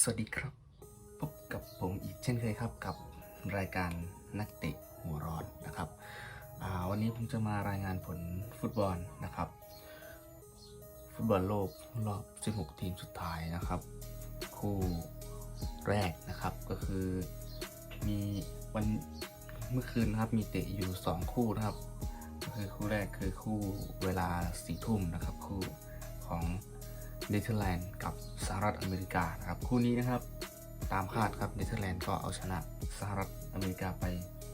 สวัสดีครับ พบกับผมอีกเช่นเคยครับกับรายการนักเตะหัวร้อนนะครับวันนี้ผมจะมารายงานผลฟุตบอลนะครับ ฟุตบอลโลกรอบ 16 ทีมสุดท้ายนะครับ คู่แรกนะครับก็คือมีวันเมื่อคืนนะครับมีเตะอยู่ 2 คู่นะครับก็คือคู่แรกคือคู่เวลาสี่ทุ่มนะครับ คู่ของ เนเธอร์แลนด์กับสหรัฐอเมริกานะครับคู่นี้นะครับตามคาดครับเนเธอร์แลนด์ก็เอาชนะสหรัฐอเมริกาไป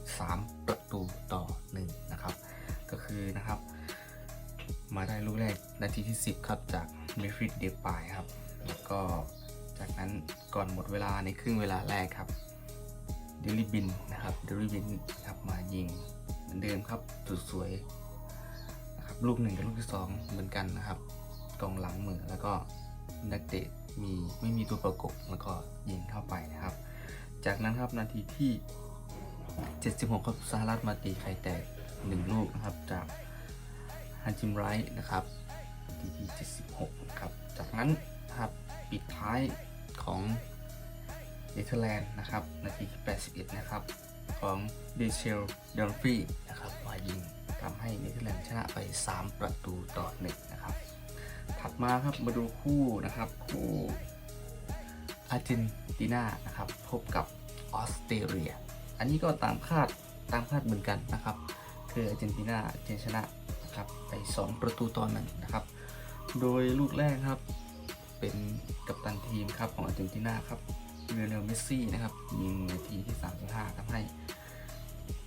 3 ประตูต่อ 1 นะครับ ก็คือนะครับ มาได้ลูกแรกนาทีที่ 10 ครับจากเมฟริดเดปายครับ แล้วก็จากนั้นก่อนหมดเวลาในครึ่งเวลาแรกครับเดลิบินนะครับเดลิบินครับมายิงเหมือนเดิมครับสุดสวยนะครับลูกหนึ่งกับลูกที่สองเหมือนกันนะครับ กองหลังมือแล้วก็นักเตะมีไม่มีตัวประกบแล้วก็ยิงเข้าไปนะครับ จากนั้นครับนาทีที่ 76ครับสหรัฐมาตีไข่แตกหนึ่งลูกนะครับจากฮันจิมไรท์นะครับนาทีที่ 76ครับจากนั้นครับปิดท้ายของเนเธอร์แลนด์นะครับนาทีที่ 81 นะครับของเดเชลเดลฟรีนะครับมายิงทำให้เนเธอร์แลนด์ชนะไป 3 ประตูต่อ1นะครับ ถัดมาครับมาดูคู่นะครับคู่อาร์เจนตินานะครับพบกับออสเตรเลีย อันนี้ก็ตามคาดตามคาดเหมือนกันนะครับ คืออาร์เจนตินาเจนชนะนะครับไป 2 ประตูต่อหนึ่งนะครับ โดยลูกแรกครับเป็นกัปตันทีมครับของอาร์เจนตินาครับเรเนลเมสซี่นะครับยิงนาทีที่ 35ทำให้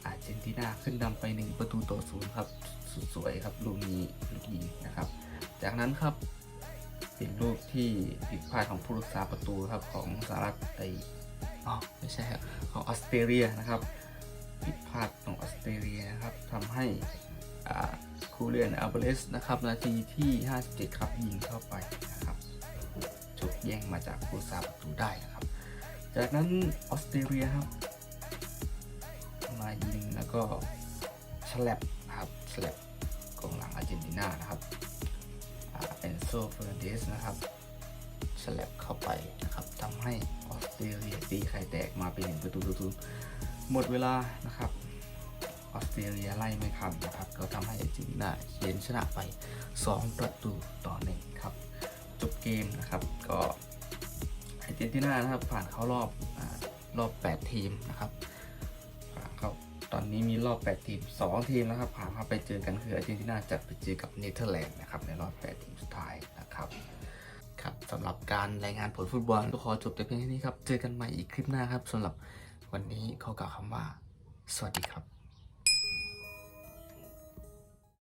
อาร์เจนตินาขึ้นนำไป 1 ประตูต่อศูนย์ครับสุดสวยครับลูกนี้ลูกยิงนะครับ จากนั้นครับเป็นลูกที่ผิดพลาดของผู้รักษาประตูครับของสหรัฐไออ๋อไม่ใช่ครับของออสเตรเลียนะครับผิดพลาดของออสเตรเลียนะครับทำให้คูเรียนอัลเบเลสนะครับนาทีที่ 57 ครับยิงเข้าไปนะครับจุดแย่งมาจากผู้สาประตูได้นะครับ จากนั้นออสเตรเลียครับ มายิงแล้วก็ฉลับนะครับฉลับกองหลังอาร์เจนตินานะครับเอนโซเฟอร์เดสนะครับฉลับเข้าไปนะครับทำให้ออสเตรเลียตีไข่แตกมาเป็นหนึ่งประตูต่อศูหมดเวลานะครับออสเตรเลียไล่ไม่ทันนะครับ ก็ทำให้อาร์เจนตินาเฉนชนะไป 2 ประตูต่อหนึ่งครับจบเกมนะครับก็อาร์เจนตินานะครับผ่านเข้ารอบอรอบ 8 ทีมนะครับ ตอนนี้มีรอบ 8 ทีม 2 ทีมนะครับผ่านเข้าไปเจอกันคืออาร์เจนตินาจะไปเจอกับเนเธอร์แลนด์นะครับในรอบ 8 ทีมสุดท้ายนะครับครับสำหรับการรายงานผลฟุตบอลก็ขอจบแต่เพียงเท่านี้ครับ เจอกันใหม่อีกคลิปหน้าครับสำหรับวันนี้ขอกล่าวคำว่า สวัสดีครับ